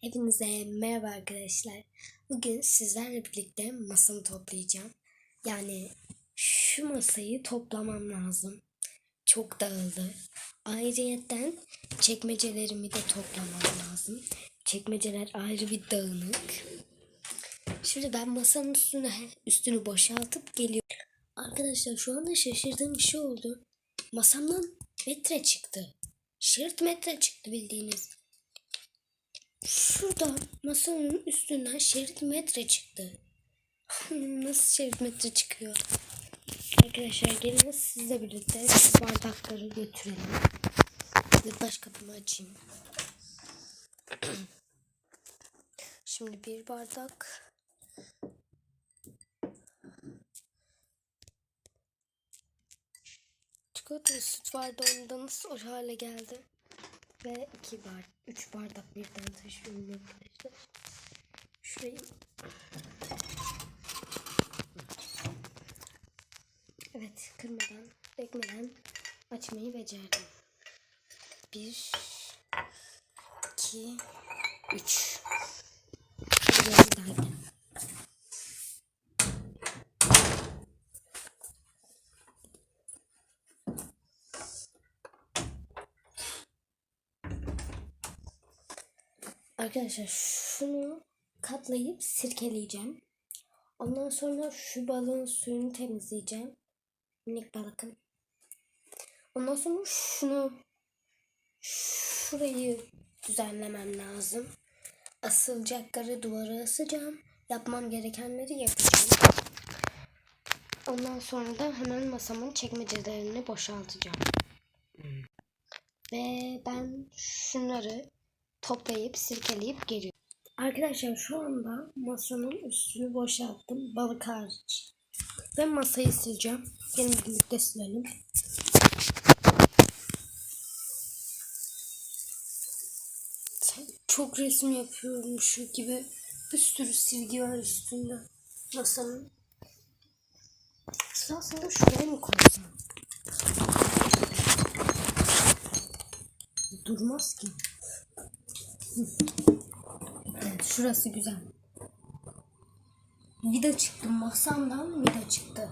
Hepinize merhaba arkadaşlar. Bugün sizlerle birlikte masamı toplayacağım. Yani şu masayı toplamam lazım. Çok dağıldı. Ayrıyeten çekmecelerimi de toplamam lazım. Çekmeceler ayrı bir dağınık. Şimdi ben masanın üstüne üstünü boşaltıp geliyorum. Arkadaşlar şu anda şaşırdığım bir şey oldu. Masamdan metre çıktı. Şerit metre çıktı bildiğiniz. Şurada masanın üstünden şerit metre çıktı. Nasıl şerit metre çıkıyor? Arkadaşlar gelin sizle birlikte şu bardakları götürelim. Yılbaş kapımı açayım. Şimdi bir bardak. Çikolatalı süt vardı onda nasıl o hale geldi? ve 2 bardak 3 bardak birden taşıyorum arkadaşlar. Şurayı Evet kırmadan dökmeden açmayı becerdim. 1 2 3 Arkadaşlar şunu katlayıp sirkeleyeceğim. Ondan sonra şu balığın suyunu temizleyeceğim. Minik balıkın. Ondan sonra şunu şurayı düzenlemem lazım. Asılacakları duvara asacağım. Yapmam gerekenleri yapacağım. Ondan sonra da hemen masamın çekmecelerini boşaltacağım. Ve ben şunları toplayıp sirkeleyip geliyorum. Arkadaşlar şu anda masanın üstünü boşalttım balık hariç. Ve masayı sileceğim. Gelin birlikte silelim. Çok resim yapıyorum şu gibi. Bir sürü silgi var üstünde masanın. Aslında şuraya mı koysam? Durmaz ki. Evet, şurası güzel. Vida çıktı. Masamdan vida çıktı.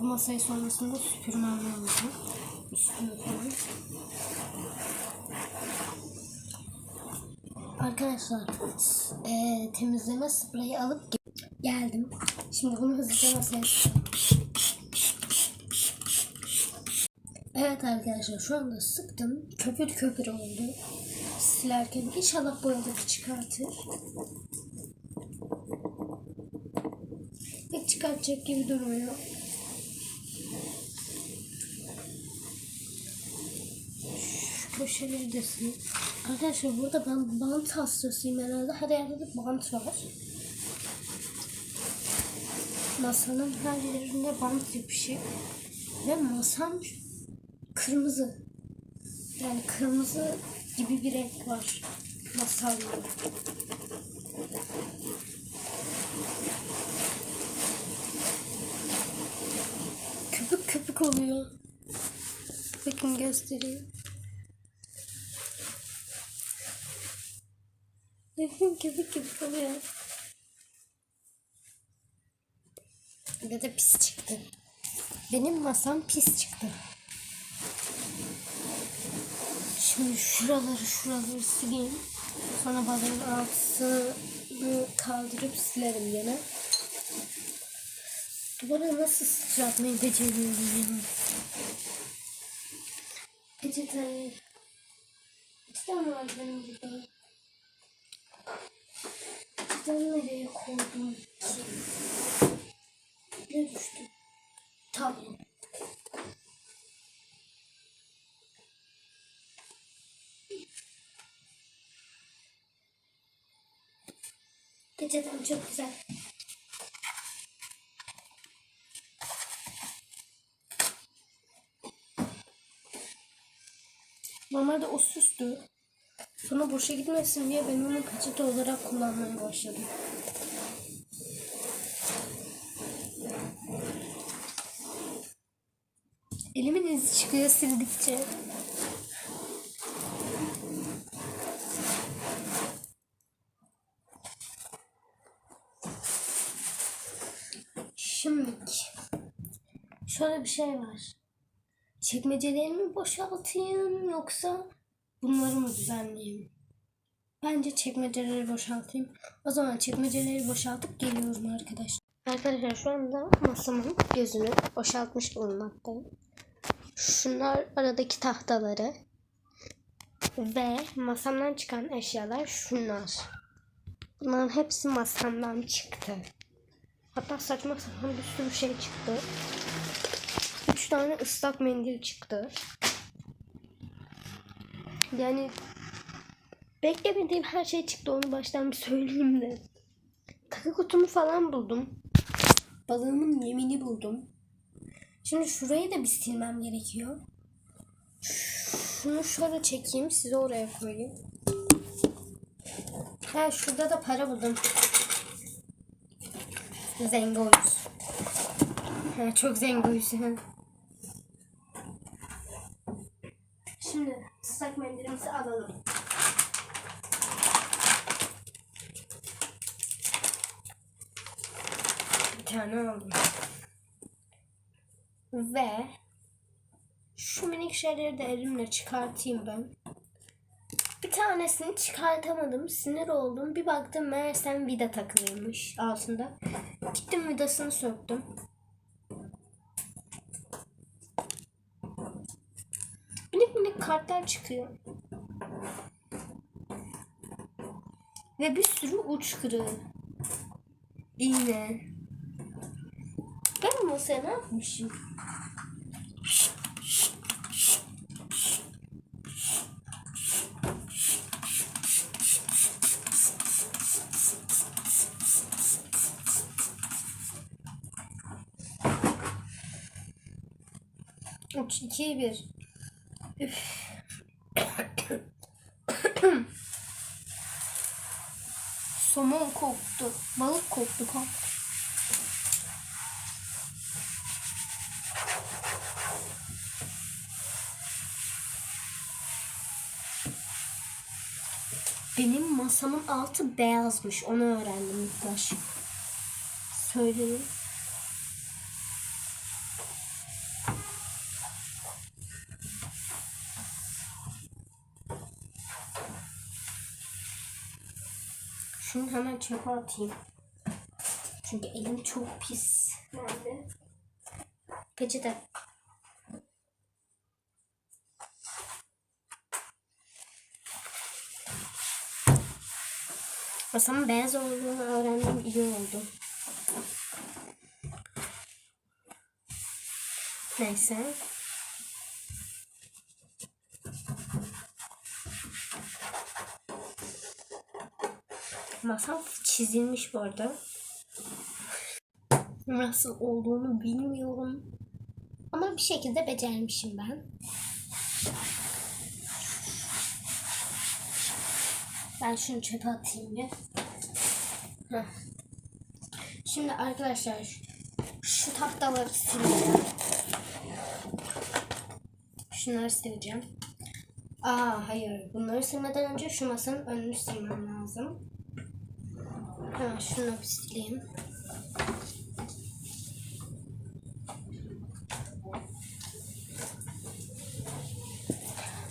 Bu masayı sonrasında süpürmem lazım. Üstünü falan. Arkadaşlar e, temizleme spreyi alıp geldim. Şimdi bunu hızlıca masaya Evet arkadaşlar şu anda sıktım. Köpür köpür oldu. Silerken inşallah boyaları çıkartır. Hiç çıkartacak gibi durmuyor. Köşeleri de sileyim. Arkadaşlar burada ben bant hastasıyım herhalde. Her yerde de bant var. Masanın her yerinde bant yapışık. Ve masam kırmızı. Yani kırmızı gibi bir renk var masalda. Köpük köpük oluyor. Bakın göstereyim. Bakın köpük köpük oluyor. Bir de pis çıktı. Benim masam pis çıktı. Şimdi şuraları şuraları sileyim. Sonra balığın altını kaldırıp silerim yine. Duvara nasıl sıçratmayı beceriyorum ya. Peçete. İki tane var benim burada. Peçetemi nereye koydum? Ne düştü? Tamam. Peçetem çok güzel. Normalde o süstü. Sonra boşa gitmesin diye ben onu peçete olarak kullanmaya başladım. Elimin izi çıkıyor sildikçe. Şimdi şöyle bir şey var. Çekmecelerimi boşaltayım yoksa bunları mı düzenleyeyim? Bence çekmeceleri boşaltayım. O zaman çekmeceleri boşaltıp geliyorum arkadaşlar. Arkadaşlar şu anda masamın gözünü boşaltmış bulunmaktayım. Şunlar aradaki tahtaları ve masamdan çıkan eşyalar şunlar. Bunların hepsi masamdan çıktı. Hatta saçma sapan bir sürü şey çıktı. Üç tane ıslak mendil çıktı. Yani beklemediğim her şey çıktı onu baştan bir söyleyeyim de. Takı kutumu falan buldum. Balığımın yemini buldum. Şimdi şurayı da bir silmem gerekiyor. Şunu şöyle çekeyim size oraya koyayım. Ha şurada da para buldum. Zengoyuz. Çok zengoyuz. Şimdi ıslak mendilimizi alalım. Bir tane aldım. Ve şu minik şeyleri de elimle çıkartayım ben. Tanesini çıkartamadım. Sinir oldum. Bir baktım meğersem vida takılıymış altında. Gittim vidasını söktüm. Minik minik kartlar çıkıyor. Ve bir sürü uç kırığı. İğne. Ben bu masaya ne yapmışım? Üç, iki, bir. Üf. Somon koktu. Balık koktu. Kok. Benim masamın altı beyazmış. Onu öğrendim ilk baş. Söyledim. Şunu hemen çöpe atayım. Çünkü elim çok pis. Nerede? Peçete. Masamın beyaz olduğunu öğrendim iyi oldu. Neyse. Masam çizilmiş bu arada. Nasıl olduğunu bilmiyorum. Ama bir şekilde becermişim ben. Ben şunu çöpe atayım bir. Şimdi arkadaşlar şu tahtaları sileceğim. Şunları sileceğim. Aa hayır. Bunları silmeden önce şu masanın önünü silmem lazım. Ha, şunu bir sileyim.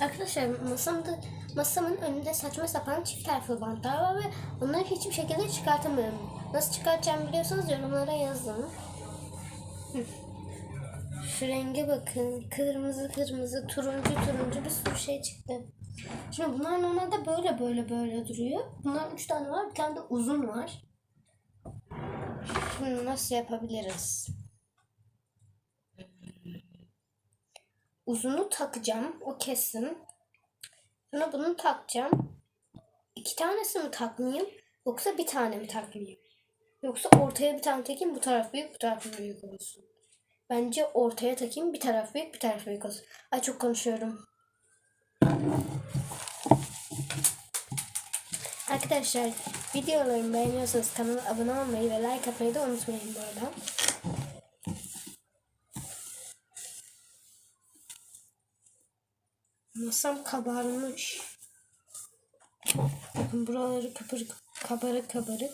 Arkadaşlar masamda masamın önünde saçma sapan çift taraflı bantlar var ve onları hiçbir şekilde çıkartamıyorum. Nasıl çıkartacağımı biliyorsanız yorumlara yazın. Şu renge bakın. Kırmızı kırmızı, turuncu turuncu bir sürü şey çıktı. Şimdi bunlar normalde böyle böyle böyle duruyor. Bunların üç tane var. Bir tane de uzun var. Şimdi nasıl yapabiliriz? Uzunu takacağım. O kesin. Sonra bunu takacağım. İki tanesi mi takmayayım? Yoksa bir tane mi takmayayım? Yoksa ortaya bir tane takayım bu taraf büyük bu taraf büyük olsun. Bence ortaya takayım bir taraf büyük bir taraf büyük olsun. Ay çok konuşuyorum. Arkadaşlar videolarımı beğeniyorsanız kanala abone olmayı ve like atmayı da unutmayın bu arada. Masam kabarmış. Bakın buraları kıpır kabarık kabarık.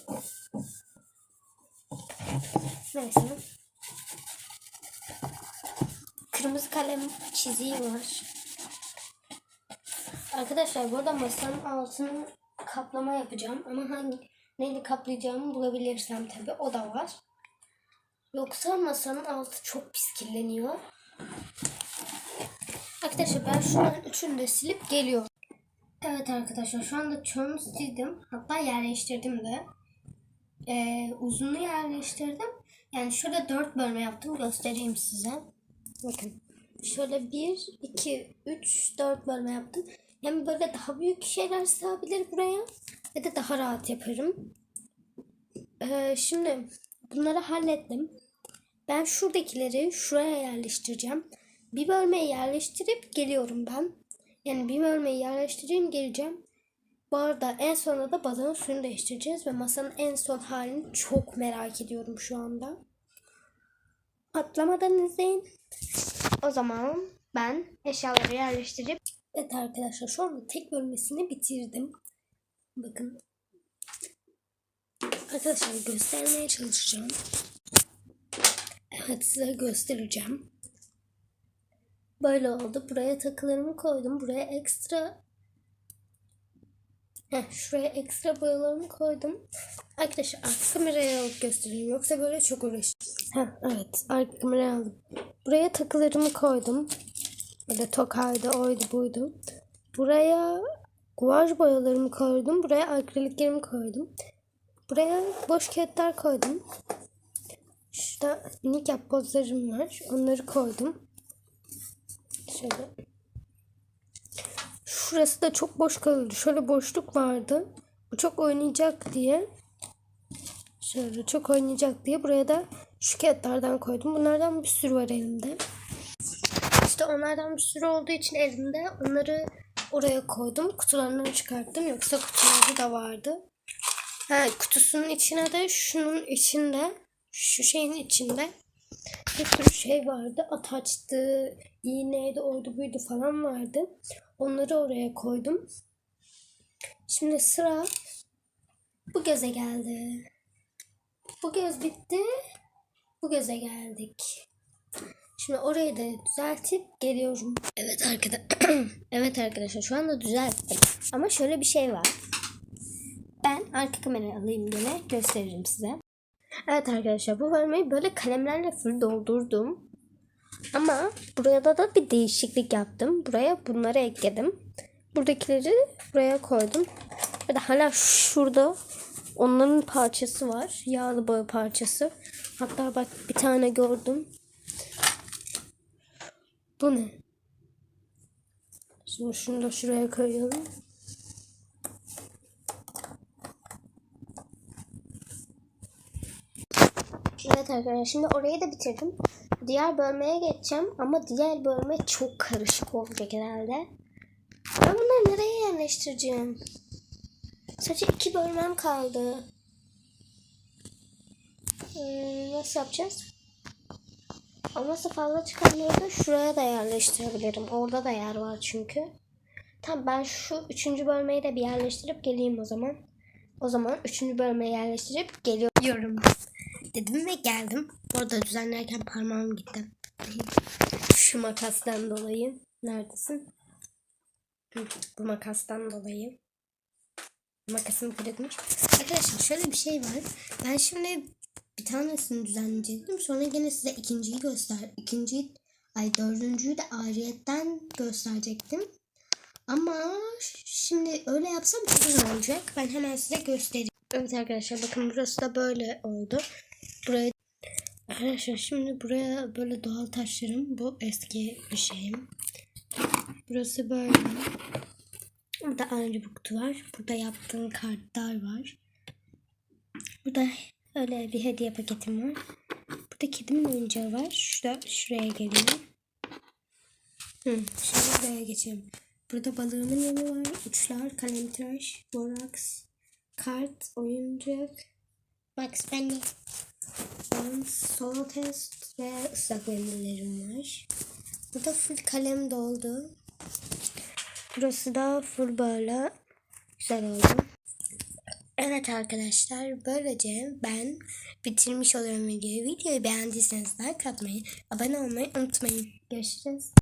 Neyse. Kırmızı kalem çiziği var. Arkadaşlar burada masanın altını kaplama yapacağım. Ama hangi neyle kaplayacağımı bulabilirsem tabi o da var. Yoksa masanın altı çok pis kirleniyor. Arkadaşlar ben şunların üçünü de silip geliyorum. Evet arkadaşlar şu anda çoğunu sildim. Hatta yerleştirdim de. Ee, uzunu yerleştirdim. Yani şöyle dört bölme yaptım. Göstereyim size. Bakın. Şöyle bir, iki, üç, dört bölme yaptım. Hem böyle daha büyük şeyler sığabilir buraya. Ve de daha rahat yaparım. Ee, şimdi bunları hallettim. Ben şuradakileri şuraya yerleştireceğim. Bir bölmeyi yerleştirip geliyorum ben. Yani bir bölmeyi yerleştireyim geleceğim. Bu arada en sonunda da balığın suyunu değiştireceğiz ve masanın en son halini çok merak ediyorum şu anda. Patlamadan izleyin. O zaman ben eşyaları yerleştirip Evet arkadaşlar şu anda tek bölmesini bitirdim. Bakın. Arkadaşlar göstermeye çalışacağım. Evet size göstereceğim. Böyle oldu. Buraya takılarımı koydum. Buraya ekstra Heh, şuraya ekstra boyalarımı koydum. Arkadaşlar arka kameraya alıp göstereyim. Yoksa böyle çok uğraşacağım. Heh, evet arka kameraya aldım. Buraya takılarımı koydum. Böyle tokaydı, oydu buydu. Buraya guaj boyalarımı koydum. Buraya akriliklerimi koydum. Buraya boş kağıtlar koydum. Şurada minik yapbozlarım var. Onları koydum. Şöyle. Şurası da çok boş kalırdı. Şöyle boşluk vardı. Bu çok oynayacak diye. Şöyle çok oynayacak diye buraya da şu kağıtlardan koydum. Bunlardan bir sürü var elimde. İşte onlardan bir sürü olduğu için elimde onları oraya koydum. Kutularından çıkarttım. Yoksa kutuları da vardı. Ha, kutusunun içine de şunun içinde şu şeyin içinde bir sürü şey vardı. Ataçtı, iğneydi, oydu buydu falan vardı. Onları oraya koydum. Şimdi sıra bu göze geldi. Bu göz bitti. Bu göze geldik. Şimdi orayı da düzeltip geliyorum. Evet arkadaşlar. evet arkadaşlar şu anda düzelttim. Ama şöyle bir şey var. Ben arka kamerayı alayım gene gösteririm size. Evet arkadaşlar bu bölmeyi böyle kalemlerle full doldurdum. Ama buraya da, da bir değişiklik yaptım. Buraya bunları ekledim. Buradakileri buraya koydum. Ve de hala şurada onların parçası var. Yağlı boya parçası. Hatta bak bir tane gördüm. Bu ne? Şimdi şunu da şuraya koyalım. Evet arkadaşlar şimdi orayı da bitirdim. Diğer bölmeye geçeceğim ama diğer bölme çok karışık olacak herhalde. Ben bunları nereye yerleştireceğim? Sadece iki bölmem kaldı. Ee, nasıl yapacağız? Olmazsa fazla çıkanları şuraya da yerleştirebilirim. Orada da yer var çünkü. Tamam ben şu üçüncü bölmeyi de bir yerleştirip geleyim o zaman. O zaman üçüncü bölmeyi yerleştirip geliyorum dedim ve geldim. Orada düzenlerken parmağım gitti. Şu makastan dolayı. Neredesin? Bu makastan dolayı. Makasım kırıkmış. Arkadaşlar şöyle bir şey var. Ben şimdi bir tanesini düzenleyecektim. Sonra gene size ikinciyi göster. ikinciyi ay dördüncüyü de ayrıyetten gösterecektim. Ama şimdi öyle yapsam çok güzel olacak. Ben hemen size göstereyim. Evet arkadaşlar bakın burası da böyle oldu. Buraya Arkadaşlar şimdi buraya böyle doğal taşlarım. Bu eski bir şeyim. Burası böyle. Burada ayrı bir kutu var. Burada yaptığım kartlar var. Burada öyle bir hediye paketim var. Burada kedimin oyuncağı var. Şurada şuraya geliyor. Hı, şimdi buraya geçelim. Burada balığımın yanı var. Uçlar, kalem tıraş, boraks, kart, oyuncak, Bugs Bunny. Ben solo test ve ıslak mendillerim var. Burada full kalem doldu. Burası da full böyle güzel oldu. Evet arkadaşlar böylece ben bitirmiş oluyorum videoyu. Videoyu beğendiyseniz like atmayı, abone olmayı unutmayın. Görüşürüz.